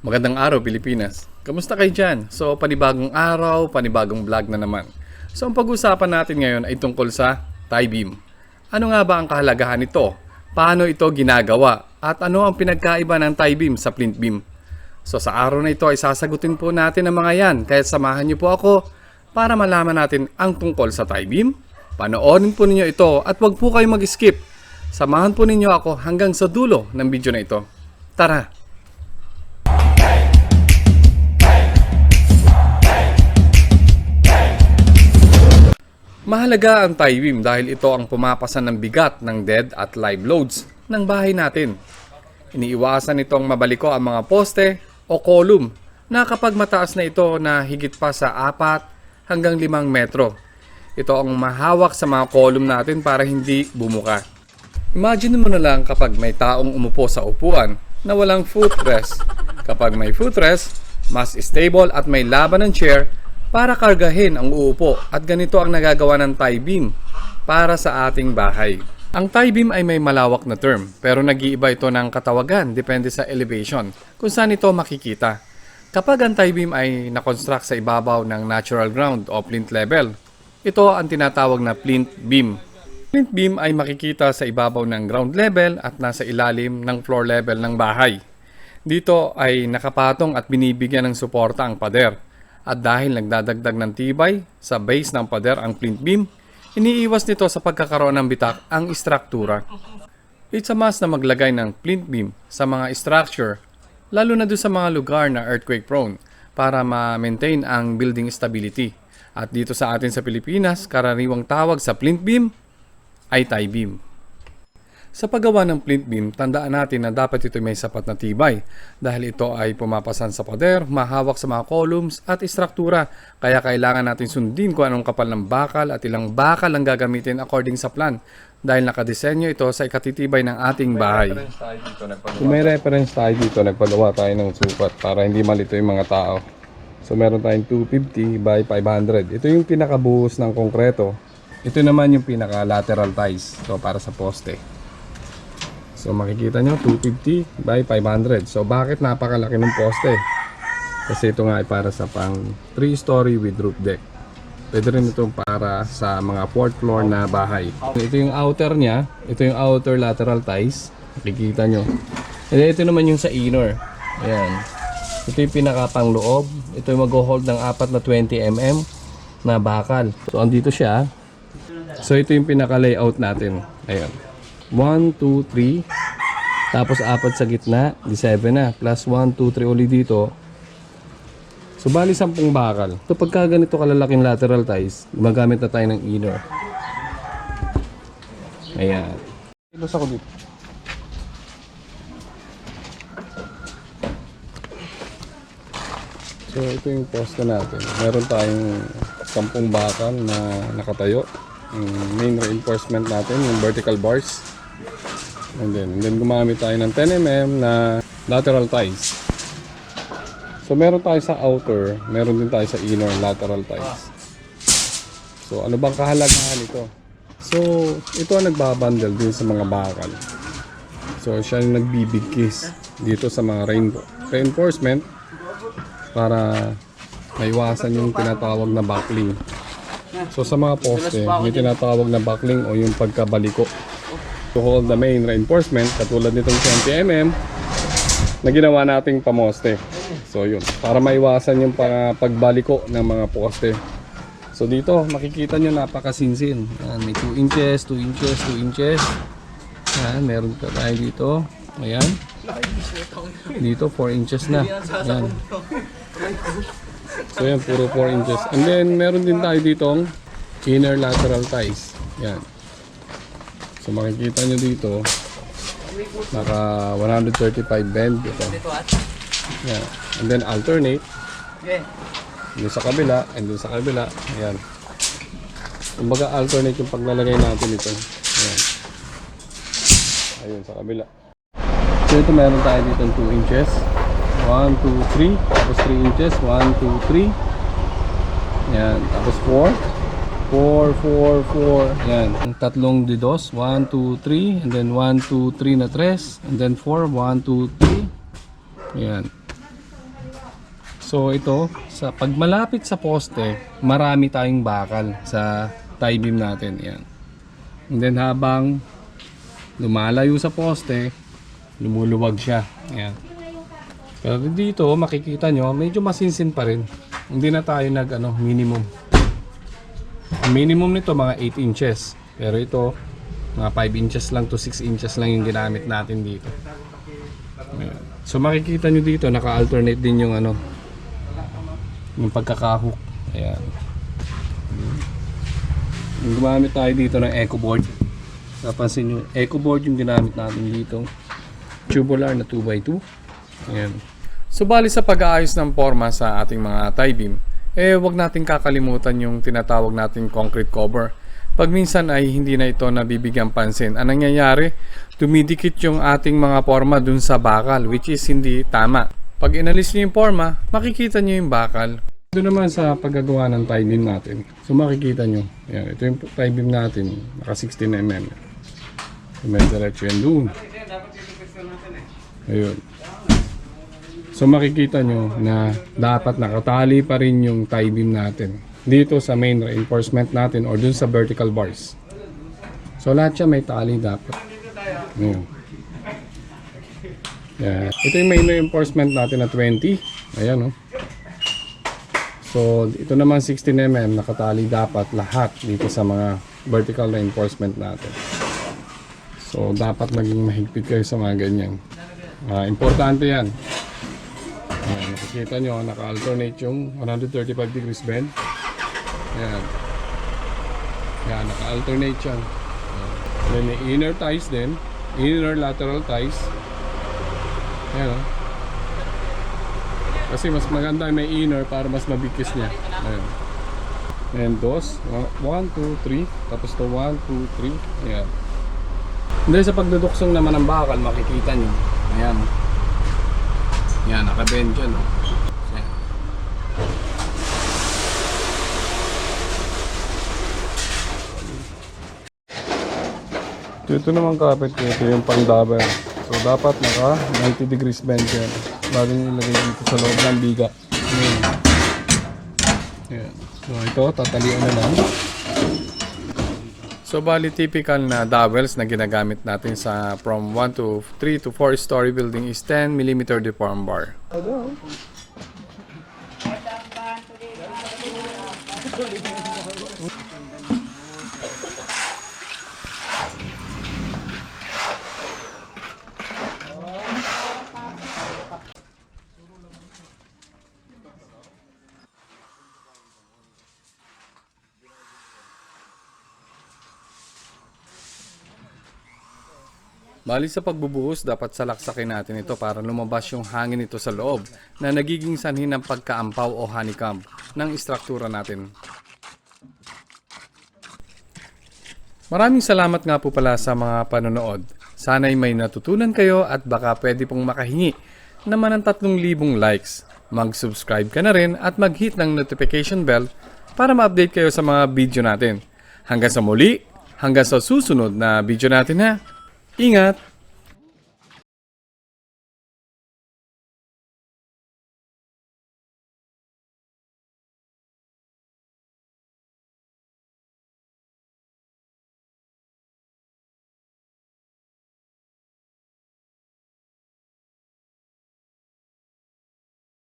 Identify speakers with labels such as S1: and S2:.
S1: Magandang araw Pilipinas. Kamusta kayo dyan? So panibagong araw, panibagong vlog na naman. So ang pag-usapan natin ngayon ay tungkol sa tie beam. Ano nga ba ang kahalagahan nito? Paano ito ginagawa? At ano ang pinagkaiba ng tie beam sa flint beam? So sa araw na ito ay sasagutin po natin ang mga yan. Kaya samahan niyo po ako para malaman natin ang tungkol sa tie beam. Panoorin po ninyo ito at wag po kayo mag-skip. Samahan po ninyo ako hanggang sa dulo ng video na ito. Tara! Mahalaga ang tie beam dahil ito ang pumapasan ng bigat ng dead at live loads ng bahay natin. Iniiwasan nitong mabaliko ang mga poste o column na kapag mataas na ito na higit pa sa 4 hanggang 5 metro. Ito ang mahawak sa mga column natin para hindi bumuka. Imagine mo na lang kapag may taong umupo sa upuan na walang footrest. Kapag may footrest, mas stable at may laban ng chair para kargahin ang uupo at ganito ang nagagawa ng tie beam para sa ating bahay. Ang tie beam ay may malawak na term pero nag-iiba ito ng katawagan depende sa elevation kung saan ito makikita. Kapag ang tie beam ay nakonstruct sa ibabaw ng natural ground o plinth level, ito ang tinatawag na plinth beam. Plinth beam ay makikita sa ibabaw ng ground level at nasa ilalim ng floor level ng bahay. Dito ay nakapatong at binibigyan ng suporta ang pader. At dahil nagdadagdag ng tibay sa base ng pader ang plinth beam, iniiwas nito sa pagkakaroon ng bitak ang istruktura. It's a must na maglagay ng plinth beam sa mga structure, lalo na doon sa mga lugar na earthquake prone para ma-maintain ang building stability. At dito sa atin sa Pilipinas, karaniwang tawag sa plinth beam ay tie beam. Sa paggawa ng plinth beam, tandaan natin na dapat ito may sapat na tibay dahil ito ay pumapasan sa pader, mahawak sa mga columns at istruktura kaya kailangan natin sundin kung anong kapal ng bakal at ilang bakal ang gagamitin according sa plan dahil nakadesenyo ito sa ikatitibay ng ating bahay.
S2: Kung may reference tayo dito, nagpagawa tayo ng sukat para hindi malito yung mga tao. So meron tayong 250 by 500. Ito yung pinakabuhos ng konkreto. Ito naman yung pinaka lateral ties. So para sa poste. So makikita nyo 250 by 500. So bakit napakalaki ng poste? Kasi ito nga ay para sa pang 3 story with roof deck. Pwede rin ito para sa mga fourth floor na bahay. Ito yung outer niya. Ito yung outer lateral ties. Makikita nyo. And ito naman yung sa inner. Ayan. Ito yung pinaka pang loob. Ito yung mag-hold ng apat na 20 mm na bakal. So andito siya. So ito yung pinaka layout natin. Ayan. 1, 2, 3. Tapos apat sa gitna. Di 7 na. Plus 1, 2, 3 ulit dito. So bali 10 bakal. So pagka ganito kalalaking lateral ties, gumagamit na tayo ng inner. Ayan. Ilos ako dito. So ito yung poste natin. Meron tayong 10 bakal na nakatayo. Yung main reinforcement natin, yung vertical bars. And then, and then gumamit tayo ng 10mm na lateral ties. So meron tayo sa outer, meron din tayo sa inner lateral ties. So ano bang kahalagahan nito? So ito ang nagbabundle din sa mga bakal. So siya yung nagbibigkis dito sa mga reinforcement para maiwasan yung tinatawag na buckling. So sa mga poste, may tinatawag na buckling o yung pagkabaliko. To hold the main reinforcement, katulad nitong 20mm na ginawa nating pamoste. So yun, para maiwasan yung pagbaliko ng mga poste. So dito, makikita nyo napakasinsin. Yan, may 2 inches, 2 inches, 2 inches. Yan, meron pa tayo dito. Ayan. Dito, 4 inches na. Yan. So yan, puro 4 inches. And then, meron din tayo ditong inner lateral ties. Yan. So makikita nyo dito, naka 135 bend ito. Yan. And then alternate. Doon sa kabila, and doon sa kabila. Ayan. Kumbaga alternate yung paglalagay natin ito. Ayan. Ayun, sa kabila. So ito meron tayo dito 2 inches. 1, 2, 3. Tapos 3 inches. 1, 2, 3. Ayan. Tapos 4. 4, 4, 4. Ayan. Ang tatlong didos. 1, 2, 3. And then 1, 2, 3 na tres. And then 4. 1, 2, 3. Ayan. So ito, sa pag malapit sa poste, marami tayong bakal sa tie beam natin. Yan. And then habang lumalayo sa poste, lumuluwag siya. Yan. Pero dito, makikita nyo, medyo masinsin pa rin. Hindi na tayo nag ano, minimum. Minimum nito mga 8 inches. Pero ito, mga 5 inches lang to 6 inches lang yung ginamit natin dito. So makikita nyo dito, naka-alternate din yung ano, yung pagkakahook. Ayan. Yung gumamit tayo dito ng eco board. Napansin nyo, eco board yung ginamit natin dito. Tubular na 2x2. Ayan.
S1: Subali sa pag-aayos ng forma sa ating mga tie beam, eh wag nating kakalimutan yung tinatawag nating concrete cover. Pag minsan ay hindi na ito nabibigyan pansin. Ang nangyayari, dumidikit yung ating mga forma dun sa bakal which is hindi tama. Pag inalis nyo yung forma, makikita nyo yung bakal.
S2: Ito naman sa paggagawa ng tie beam natin. So makikita nyo, ayan, ito yung tie beam natin, naka 16 mm. So, may diretso yan doon. Ayun. So makikita nyo na dapat nakatali pa rin yung tie beam natin dito sa main reinforcement natin or dun sa vertical bars. So lahat siya may tali dapat. Ayun. Yeah. Ito yung main reinforcement natin na 20. Ayan oh. So, ito naman 16mm, nakatali dapat lahat dito sa mga vertical reinforcement natin. So, dapat maging mahigpit kayo sa mga ganyan. Ah, importante yan. Nakikita nyo, naka-alternate yung 135 degrees bend. Ayan. Ayan, naka-alternate yan. Then, may inner ties din. Inner lateral ties. Ayan, oh. Kasi mas maganda may inner para mas mabikis niya. Ayan. And dos. 1, 2, 3. Tapos to 1, 2, 3. Ayan. Hindi sa pagduduksong naman ng bakal, makikita nyo. Ayan. Ayan, nakabend dyan. Oh. Ayan. Ito, naman kapit ko. Ito yung pang. So dapat naka 90 degrees bend yan. Bago nyo ilagay dito sa loob ng biga. Ayan. So ito, tatalian na lang.
S1: So bali typical na dowels na ginagamit natin sa from 1 to 3 to 4 story building is 10 mm deform bar. Bali sa pagbubuhos, dapat salaksakin natin ito para lumabas yung hangin nito sa loob na nagiging sanhi ng pagkaampaw o honeycomb ng istruktura natin. Maraming salamat nga po pala sa mga panonood. Sana'y may natutunan kayo at baka pwede pong makahingi naman ng 3,000 likes. Mag-subscribe ka na rin at mag-hit ng notification bell para ma-update kayo sa mga video natin. Hanggang sa muli, hanggang sa susunod na video natin ha. Ingat!